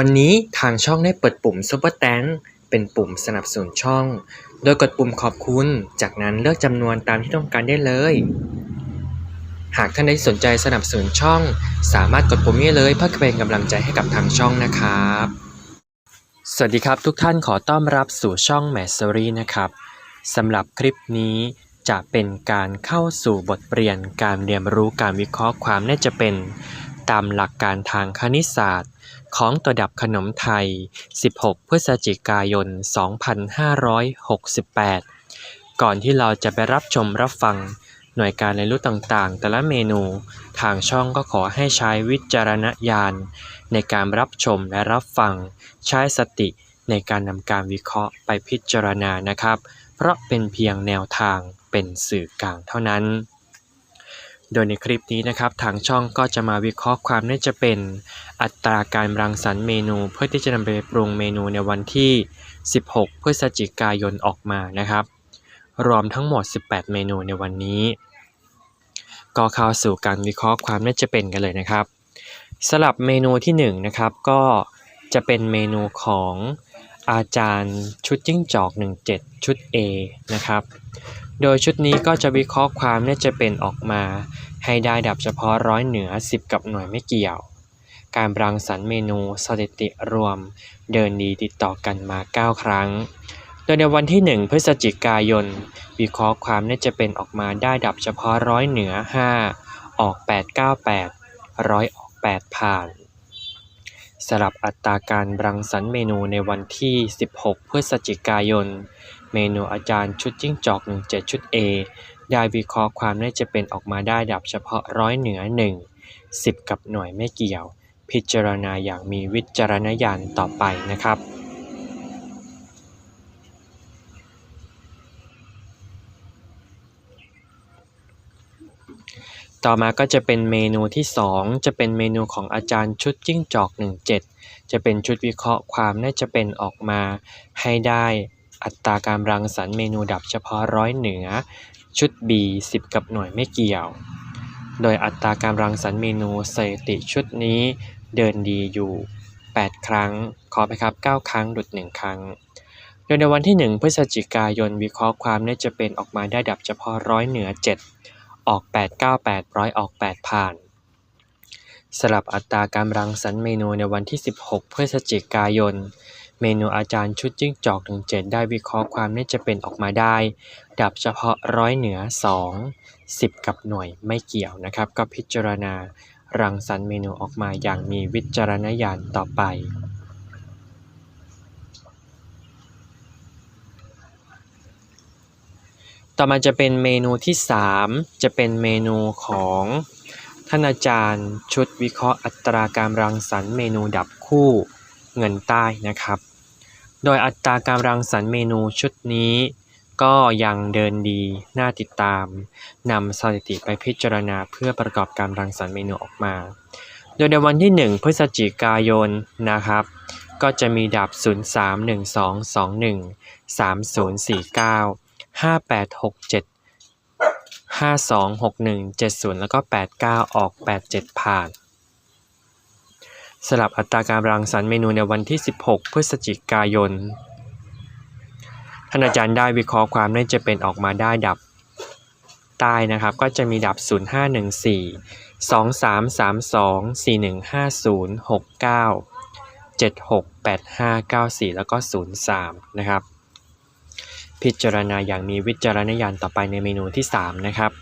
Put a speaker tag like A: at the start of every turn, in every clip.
A: วันนี้ทางช่องได้เปิดปุ่ม Super Thanks เป็นปุ่มสนับสนุนช่อง โดยกดปุ่มขอบคุณ จากนั้นเลือกจำนวนตามที่ต้องการได้เลย หากท่านใดสนใจสนับสนุนช่อง สามารถกดปุ่มนี้เลยเพื่อเป็นกำลังใจให้กับทางช่องนะครับ สวัสดีครับทุกท่านขอต้อนรับสู่ช่องแมสซอรี่นะครับสำหรับคลิปนี้จะเป็นการเข้าสู่บทเรียนการเรียนรู้การวิเคราะห์ความน่าจะเป็น ตามหลักการทางคณิตศาสตร์ ของตัวดับขนมไทย 16 พฤศจิกายน 2568 ก่อนที่เราจะไปรับชมรับฟังหน่วยการเรียนรู้ต่างๆ แต่ละเมนู ทางช่องก็ขอให้ใช้วิจารณญาณ ในการรับชมและรับฟัง ใช้สติในการนำการวิเคราะห์ไปพิจารณานะครับ เพราะเป็นเพียงแนวทางเป็นสื่อกลางเท่านั้น โดยในคลิปนี้นะครับทางช่องก็จะมาวิเคราะห์ความน่าจะเป็น อัตราการรังสรรค์เมนูเพื่อที่จะนำไปปรุงเมนูในวันที่ 16 พฤศจิกายนออกมานะครับ รวมทั้งหมด 18 เมนูในวันนี้ ก็เข้าสู่การวิเคราะห์ความน่าจะเป็นกันเลยนะครับสลับเมนูที่1นะครับก็จะเป็นเมนูของอาจารย์ชุดจิ้งจอก 17 ชุด A นะครับ โดยชุดนี้ก็จะวิเคราะห์ความน่าจะเป็นออกมา ให้ได้ดับเฉพาะร้อยเหนือ 10 กับหน่วยไม่เกี่ยว การรังสรรค์เมนูสถิติรวม เดินดีติดต่อกันมา 9 ครั้ง โดยในวันที่ 1 พฤศจิกายน วิเคราะห์ความน่าจะเป็นออกมาได้ดับเฉพาะร้อยเหนือ 5 ออก 898 ร้อยออก 8 ผ่านสลับอัตราการรังสรรค์เมนูในวันที่ 16 พฤศจิกายน เมนูอาจารย์ชุดจิ้งจอก 17 ชุด A ได้วิเคราะห์ความน่าจะเป็นออกมาได้ดับเฉพาะร้อยเหนือ 1 10 กับหน่วยไม่เกี่ยว พิจารณาอย่างมีวิจารณญาณต่อไปนะครับต่อมาก็จะเป็นเมนูที่ 2 จะเป็นเมนูของอาจารย์ชุดจิ้งจอก 17 จะเป็นชุดวิเคราะห์ความน่าจะเป็นออกมาให้ได้ อัตราการรังสรรค์เมนูดับเฉพาะร้อยเหนือ ชุด B 10 กับหน่วยไม่เกี่ยว โดยอัตราการรังสรรค์เมนูสถิติชุดนี้เดินดีอยู่ 8 ครั้ง ขอไปครับ 9 ครั้งดุด 1 ครั้ง โดยในวันที่ 1 พฤศจิกายนวิเคราะห์ความน่าจะเป็นออกมาได้ดับเฉพาะร้อยเหนือ 7 ออก 898ร้อยออก 8 ผ่านสลับอัตราการรังสรรค์เมนูในวันที่ 16 พฤศจิกายน เมนูอาจารย์ชุดจิ้งจอก17ได้วิเคราะห์ความน่าจะเป็นออกมาได้ ดับเฉพาะร้อยเหนือ 2 10 กับหน่วยไม่เกี่ยวนะครับ ก็พิจารณารังสรรค์เมนูออกมาอย่างมีวิจารณญาณต่อไป ต่อมาจะเป็นเมนูที่ 3 จะเป็นเมนูของท่านอาจารย์ชุดวิเคราะห์อัตราการรังสรรค์เมนูดับคู่เงินใต้นะครับ โดยอัตราการรังสรรค์เมนูชุดนี้ก็ยังเดินดี น่าติดตาม นำสถิติไปพิจารณาเพื่อประกอบการรังสรรค์เมนูออกมา โดยในวันที่ 1 พฤศจิกายนนะครับ ก็จะมีดับ 0 3 1 2 2 1 3 0 4 9 5 8 6 7 5 2 6 1 7 0 แล้วก็ 8 9 ออก 8 7 ผ่าน สลับอัตราการรังสรรค์เมนูในวันที่ 16 พฤศจิกายน ท่านอาจารย์ได้วิเคราะห์ความน่าจะเป็นออกมาได้ดับใต้นะครับ ก็จะมีดับ 0514 2332 4150 69 76 85 94 แล้วก็ 03 นะครับ พิจารณาอย่างมีวิจารณญาณต่อไปในเมนูที่ 3 นะครับ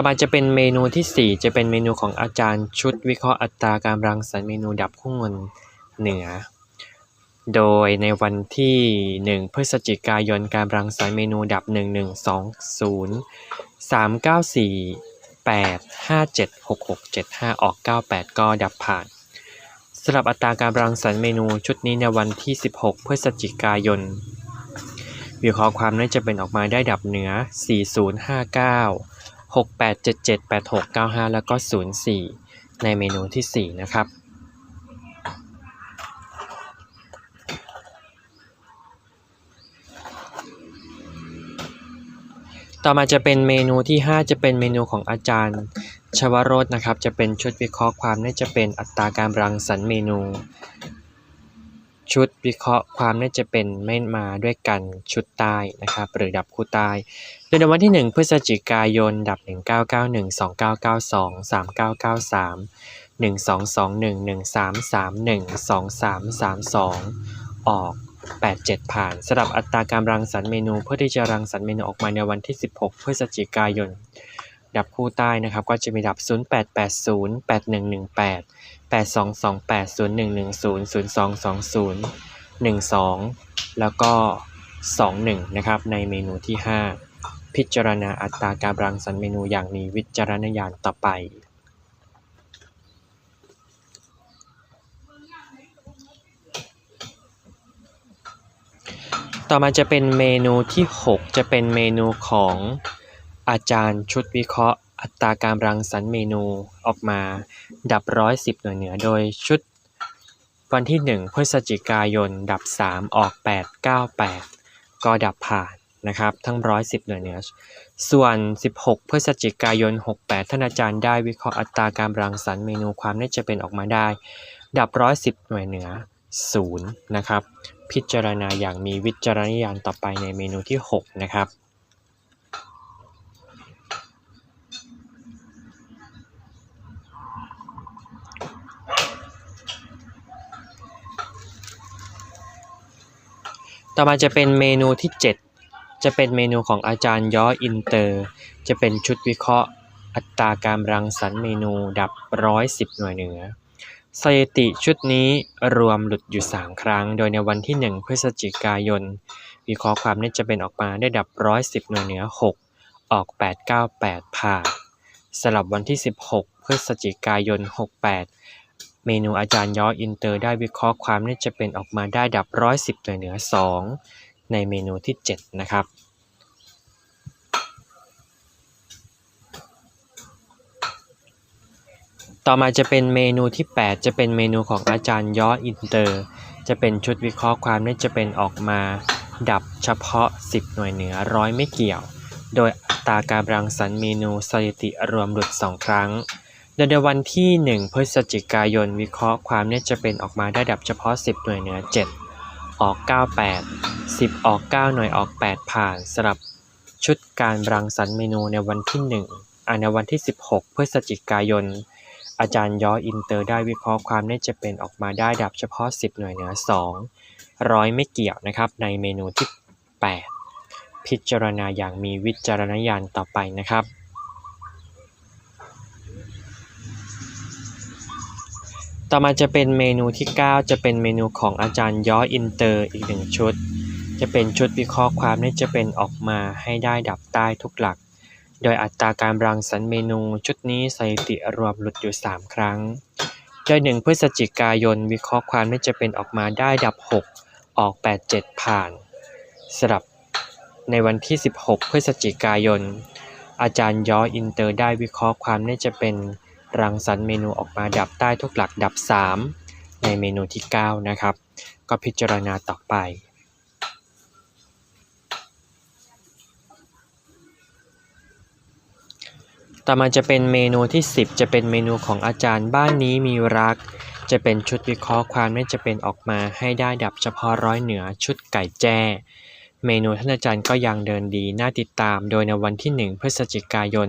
A: ต่อมาจะเป็นเมนูที่ 4 จะเป็นเมนูของอาจารย์ชุดวิเคราะห์อัตราการรังสรรค์เมนูดับคู่เงินเหนือ โดยในวันที่ 1 พฤศจิกายนการรังสรรค์เมนูดับ 1120 394 8 57 66 75 ออก 98 ก็ดับผ่านสำหรับอัตราการรังสรรค์เมนูชุดนี้ในวันที่ 16 พฤศจิกายนวิเคราะห์ความน่าจะเป็นออกมาได้ดับเหนือ 4059 6877 8695 แล้วก็ 04 ในเมนูที่ 4 นะครับ ต่อมาจะเป็นเมนูที่ 5 จะเป็นเมนูของอาจารย์ชวโรสนะครับ จะเป็นชุดวิเคราะห์ความน่าจะเป็นอัตราการรังสรรค์เมนู ชุดวิเคราะห์ความน่าจะเป็นไม่มาด้วยกันชุดใต้นะครับหรือดับคู่ใต้โดยในวันที่ 1 พฤศจิกายน ดับ 1991 2992 3993 1221 1331 2332 ออก 87 ผ่านสำหรับอัตราการรังสรรค์เมนูเพื่อที่จะรังสรรค์เมนูออกมาในวันที่ 16 พฤศจิกายน ดับคู่ใต้นะครับก็จะมีดับ 0880 8118 8228 0110 0220 12 แล้วก็ 21 นะครับในเมนูที่ 5 พิจารณาอัตราการรังสรรค์เมนูอย่างมีวิจารณญาณต่อไปต่อมาจะเป็นเมนูที่ 6 จะเป็นเมนูของอาจารย์ชุดวิเคราะห์ อัตราการรังสรรค์เมนูออกมาดับร้อยสิบหน่วยเหนือ โดยชุดวันที่ 1 พฤศจิกายน ดับ 3 ออก 8 9 8 ก็ดับผ่านนะครับ ทั้ง 110 หน่วยเหนือ ส่วน 16 พฤศจิกายน 68 ท่านอาจารย์ได้วิเคราะห์อัตราการรังสรรค์เมนูความน่าจะเป็นออกมาได้ ดับ 110 หน่วยเหนือ 0 นะครับ พิจารณาอย่างมีวิจารณญาณต่อไปในเมนูที่ 6 นะครับ ต่อมาจะเป็นเมนูที่ 7 จะเป็นเมนูของอาจารย์ย้ออินเตอร์ จะเป็นชุดวิเคราะห์ อัตราการรังสรรค์เมนูดับ110หน่วยเหนือสถิติชุดนี้รวมหลุดอยู่ 3 ครั้ง โดยในวันที่ 1 พฤศจิกายน วิเคราะห์ความน่าจะเป็นออกมาได้ดับ110หน่วยเหนือ 6 ออก 898ผ่านสำหรับวันที่ 16 พฤศจิกายน 68 เมนูอาจารย์ย้ออินเตอร์ได้วิเคราะห์ความน่าจะเป็นออกมาได้ดับ110หน่วยเหนือ 2 ในเมนูที่ 7 นะครับ ต่อมาจะเป็นเมนูที่ 8 จะเป็นเมนูของอาจารย์ย้ออินเตอร์ จะเป็นชุดวิเคราะห์ความน่าจะเป็นออกมา ดับเฉพาะ 10 หน่วยเหนือร้อยไม่เกี่ยว โดยอัตราการรังสรรค์เมนูสถิติรวมหลุด 2 ครั้ง โดยในวันที่ 1 พฤศจิกายน วิเคราะห์ความน่าจะเป็นออกมาได้ดับเฉพาะ 10 หน่วยเหนือ 7 ออก 98 10 ออก 9 หน่วยออก 8 ผ่านสำหรับชุดการรังสรรค์เมนูในวันที่ 1อ่าในวันที่ 16 พฤศจิกายน อาจารย์ย้ออินเตอร์ได้วิเคราะห์ความน่าจะเป็นออกมาได้ดับเฉพาะ 10 หน่วยเหนือ 2 ร้อยไม่เกี่ยวนะครับในเมนูที่ 8 พิจารณาอย่างมีวิจารณญาณต่อไปนะครับ ต่อมาจะเป็นเมนูที่ 9 จะเป็นเมนูของอาจารย์ย้ออินเตอร์อีกหนึ่งชุด จะเป็นชุดวิเคราะห์ความนี่จะเป็นออกมาให้ได้ดับใต้ทุกหลัก โดยอัตราการรังสรรค์เมนูชุดนี้สถิติรวมหลุดอยู่ 3 ครั้ง โดย 1 พฤศจิกายนวิเคราะห์ความนี่จะเป็นออกมาได้ดับ 6 ออก 87 ผ่านสำหรับในวันที่ 16 พฤศจิกายน อาจารย์ย้ออินเตอร์ได้วิเคราะห์ความนี่จะเป็น รังสรรค์เมนูออกมาดับใต้ทุกหลักดับ 3 ในเมนูที่ 9 นะครับ ก็พิจารณาต่อไป ต่อมาจะเป็นเมนูที่ 10 จะเป็นเมนูของอาจารย์บ้านนี้มีรัก จะเป็นชุดวิเคราะห์ความน่าจะเป็นออกมาให้ได้ดับเฉพาะร้อยเหนือชุดไก่แจ้ เมนูท่านอาจารย์ก็ยังเดินดีน่าติดตาม โดยในวันที่ 1 พฤศจิกายน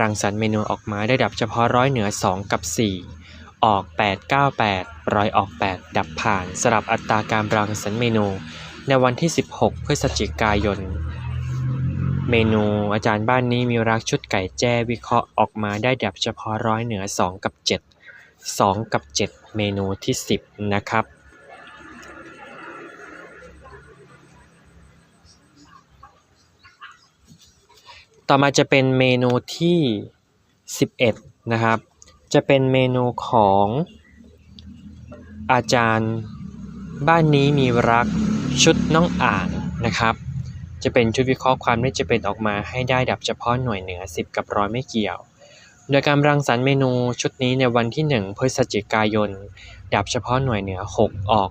A: รังสรรค์เมนูออกมาได้ดับเฉพาะร้อยเหนือ 2 กับ 4 ออก 898 ร้อยออก 8 ดับผ่านสลับอัตราการรังสรรค์เมนู ในวันที่ 16 พฤศจิกายน เมนูอาจารย์บ้านนี้มีรักชุดไก่แจ้วิเคราะห์ออกมาได้ดับเฉพาะร้อยเหนือ 2 กับ 7 2 กับ 7 เมนูที่ 10 นะครับ ต่อมาจะเป็นเมนูที่ 11 นะครับ จะเป็นเมนูของอาจารย์บ้านนี้มีรักชุดน้องอ่างนะครับ จะเป็นชุดวิเคราะห์ความน่จะเป็นออกมาให้ได้ดับเฉพาะหน่วยเหนือ 10 กับร้อยไม่เกี่ยว โดยการรังสรรค์เมนูชุดนี้ในวันที่ 1 พฤศจิกายน ดับเฉพาะหน่วยเหนือ 6 ออก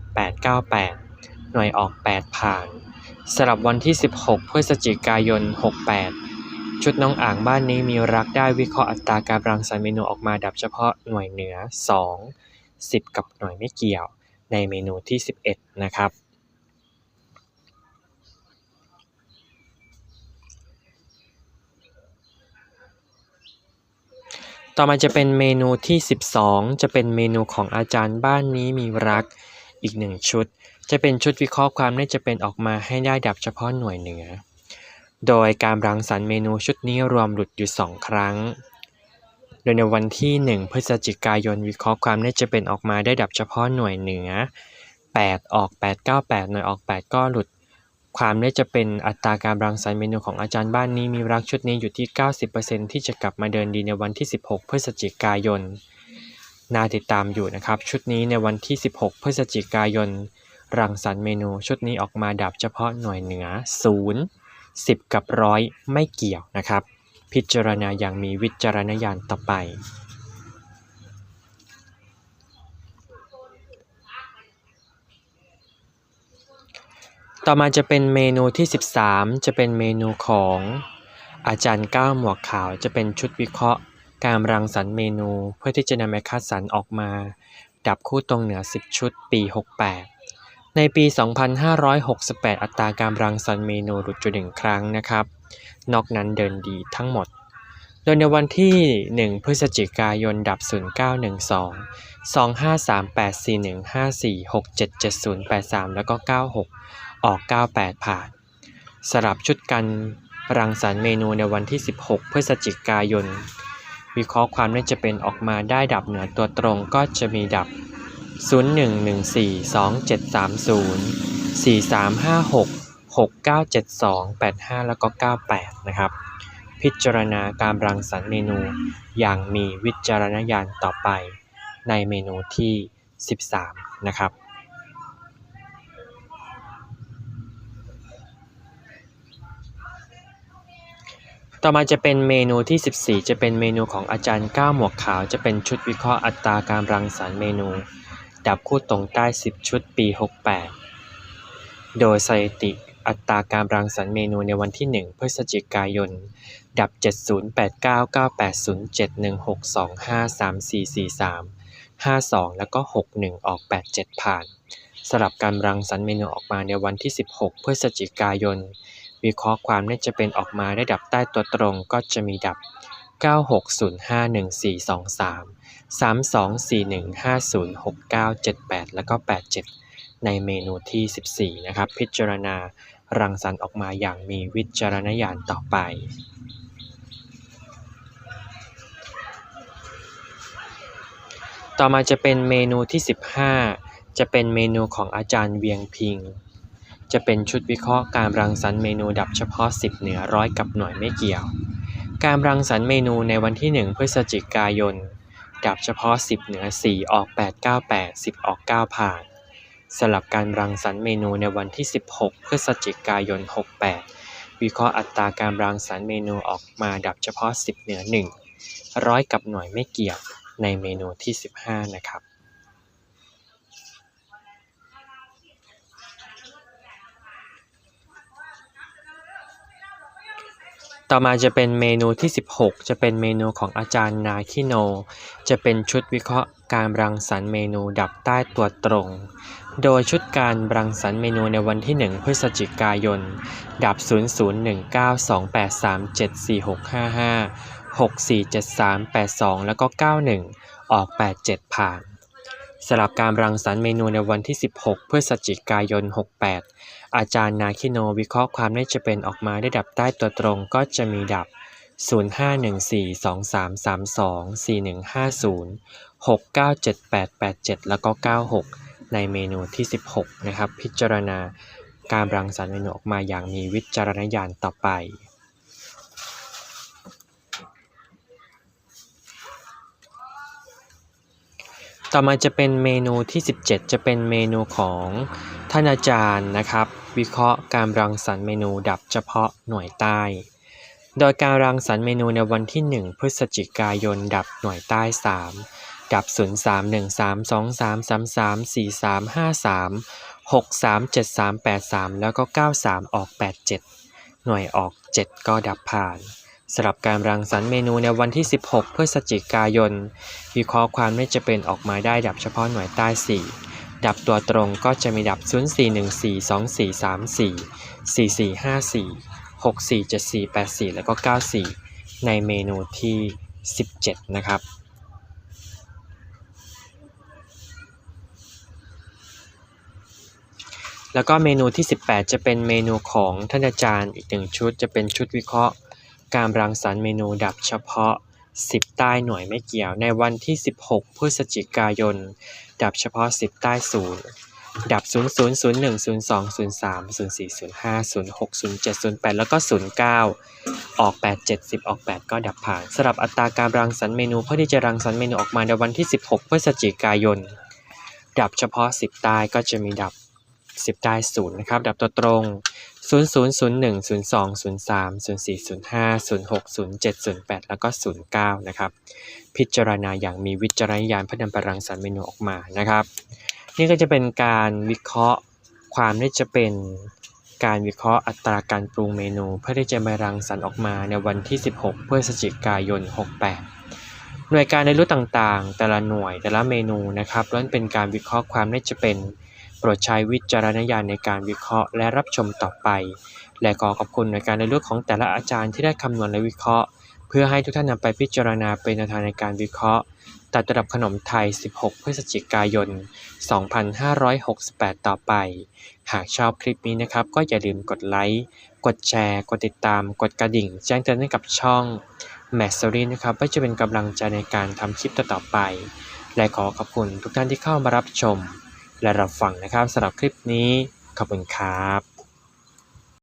A: 898 หน่วยออก 8 ผ่านสำหรับวันที่ 16 พฤศจิกายน 68 ชุดน้องอ่างบ้านนี้มีรักได้วิเคราะห์อัตราการรังสรรค์เมนูออกมาดับเฉพาะหน่วยเหนือ 2 10 กับหน่วยไม่เกี่ยวในเมนูที่ 11 นะครับ ต่อมาจะเป็นเมนูที่ 12 จะเป็นเมนูของอาจารย์บ้านนี้มีรักอีกหนึ่งชุด จะเป็นชุดวิเคราะห์ความน่าจะเป็นออกมาให้ได้ดับเฉพาะหน่วยเหนือ โดยการรังสรรค์เมนูชุดนี้รวมหลุดอยู่2ครั้ง โดยในวันที่ 1 พฤศจิกายนวิเคราะห์ความน่าจะเป็นออกมาได้ดับเฉพาะหน่วยเหนือ 8 ออก 898 หน่วยออก 8 ก็หลุด ความน่าจะเป็นอัตราการรังสรรค์เมนูของอาจารย์บ้านนี้มีรักชุดนี้อยู่ที่ 90%ที่จะกลับมาเดินดีในวันที่ 16 พฤศจิกายน น่าติดตามอยู่นะครับ ชุดนี้ในวันที่ 16 พฤศจิกายน รังสรรค์เมนูชุดนี้ออกมาดับเฉพาะหน่วยเหนือ 0 10 กับร้อยไม่เกี่ยวนะครับ พิจารณาอย่างมีวิจารณญาณต่อไป ต่อมาจะเป็นเมนูที่ 13 จะเป็นเมนูของอาจารย์ก้าวหมวกขาวจะเป็นชุดวิเคราะห์ การรังสรรค์เมนูเพื่อที่จะนำไปคัดสรรออกมา ดับคู่ตรงเหนือ 10 ชุดปี 68 ในปี 2568 อัตราการรังสรรค์เมนูหลุดจุดหนึ่งครั้งนะครับ นอกนั้นเดินดีทั้งหมด โดยในวันที่ 1 พฤศจิกายนดับ 0912 2538 4154 677083 แล้วก็ 96 ออก 98 ผ่าน สลับชุดกันรังสรรค์เมนูในวันที่ 16 พฤศจิกายนวิเคราะห์ความน่าจะเป็นออกมาได้ดับเหนือตัวตรงก็จะมีดับ 0114 2730 4356 6972 85 แล้วก็ 98 นะครับ พิจารณาการรังสรรค์เมนูอย่างมีวิจารณญาณต่อไปในเมนูที่ 13 นะครับต่อมาจะเป็นเมนูที่ 14 จะเป็นเมนูของอาจารย์ก้าหมวกขาว จะเป็นชุดวิเคราะห์อัตราการรังสรรค์เมนู ดับคู่ตรงใต้ 10 ชุดปี 68 โดยสถิติอัตราการรังสรรค์เมนูในวันที่ 1 พฤศจิกายน ดับ 7089980716253443 52 แล้วก็ 61 ออก 87 ผ่าน สลับการรังสรรค์เมนูออกมาในวันที่ 16 พฤศจิกายน วิเคราะห์ความน่าจะเป็นออกมาได้ดับใต้ตัวตรงก็จะมีดับ 96051423 3241506978 แล้วก็ 87 ในเมนูที่ 14 นะครับ พิจารณารังสรรค์ออกมาอย่างมีวิจารณญาณต่อไปต่อมาจะเป็นเมนูที่ 15 จะเป็นเมนูของอาจารย์เวียงพิง จะเป็นชุดวิเคราะห์การรังสรรค์เมนูดับเฉพาะ 10 เหนือร้อยกับหน่วยไม่เกี่ยว การรังสรรค์เมนูในวันที่ 1 พฤศจิกายน ดับเฉพาะ 10 เหนือ 4 ออก 898 10 ออก 9 ผ่าน สลับการรังสรรค์เมนูในวันที่ 16 พฤศจิกายน 68 วิเคราะห์อัตราการรังสรรค์เมนูออกมาดับเฉพาะ 10 เหนือ 1 ร้อยกับหน่วยไม่เกี่ยวในเมนูที่ 15 นะครับ ต่อมาจะเป็นเมนูที่ 16 จะเป็นเมนูของอาจารย์นาคิโน จะเป็นชุดวิเคราะห์การรังสรรค์เมนูดับใต้ตัวตรง โดยชุดการรังสรรค์เมนูในวันที่ 1 พฤศจิกายน ดับ 001928374655 647382 แล้วก็ 91 ออก 87 ผ่านสลับการรังสรรค์เมนูในวันที่ 16 พฤศจิกายน 68 อาจารย์นาคิโนวิเคราะห์ความน่าจะเป็นออกมาได้ดับใต้ตัวตรงก็จะมีดับ 051423324150 697887 แล้วก็ 96 ในเมนูที่ 16 นะครับ พิจารณาการรังสรรค์เมนูออกมาอย่างมีวิจารณญาณต่อไป ต่อมาจะเป็นเมนูที่ 17 จะเป็นเมนูของท่านอาจารย์นะครับ วิเคราะห์การรังสรรค์เมนูดับเฉพาะหน่วยใต้ โดยการรังสรรค์เมนูในวันที่ 1 พฤศจิกายนดับหน่วยใต้ 3 ดับ 031323434353 637383 แล้วก็ 93 ออก 87 หน่วยออก 7 ก็ดับผ่าน สำหรับการรังสรรค์เมนูในวันที่ 16 พฤศจิกายนวิเคราะห์ความไม่จะเป็นออกมาได้ดับเฉพาะหน่วยใต้ 4 ดับตัวตรงก็จะมีดับ 04142434 4454 6474 84 แล้วก็ 94 ในเมนูที่ 17 นะครับแล้วก็เมนูที่ 18 จะเป็นเมนูของท่านอาจารย์อีกหนึ่งชุด จะเป็นชุดวิเคราะห์ การรังสรรค์เมนูดับเฉพาะ 10 ใต้หน่วยไม่เกี่ยว ในวันที่ 16 พฤศจิกายน ดับเฉพาะ 10 ใต้ศูนย์ ดับ 0 0 0 1 0 2 0 3 0 4 0 5 0 6 0 7 0 8 แล้วก็ 09 ออก 8 70 ออก 8 ก็ดับผ่านสำหรับอัตราการรังสรรค์เมนูเพื่อที่จะรังสรรค์เมนูออกมาในวันที่ 16 พฤศจิกายน ดับเฉพาะ 10 ใต้ก็จะมีดับ 10 ได้0นย์นะครับ ดับตัวตรง 0 0 0 1 0 2 0 3 0 4 0 5 0 6 0 7 0 8 แล้วก็ 09 นะครับ พิจารณาอย่างมีวิจารณญาณเพื่อนำปรังสรรค์เมนูออกมานะครับ นี่ก็จะเป็นการวิเคราะห์ความที่จะเป็นการวิเคราะห์อัตราการปรุงเมนู เพื่อที่จะมารังสรรค์ออกมาในวันที่ 16 พฤศจิกายน 68 หน่วยการในรุ่นต่างๆ แต่ละหน่วยแต่ละเมนูนะครับล้วนเป็นการวิเคราะห์ความที่จะเป็น โปรดใช้วิจารณญาณในการวิเคราะห์และรับชมต่อไป และขอขอบคุณในการในเรื่องของแต่ละอาจารย์ที่ได้คำนวณและวิเคราะห์ เพื่อให้ทุกท่านนำไปพิจารณาเป็นแนวทางในการวิเคราะห์ ตัดระดับขนมไทย 16 พฤศจิกายน 2568 ต่อไป หากชอบคลิปนี้นะครับ ก็อย่าลืมกดไลค์ กดแชร์ กดติดตาม กดกระดิ่ง แจ้งเตือนให้กับช่องแมสซ o รีนะครับเพื่อจะเป็นกำลังใจในการทำคลิปต่อๆไป และขอขอบคุณทุกท่านที่เข้ามารับชม และรับฟังนะครับสำหรับคลิปนี้ขอบคุณครับ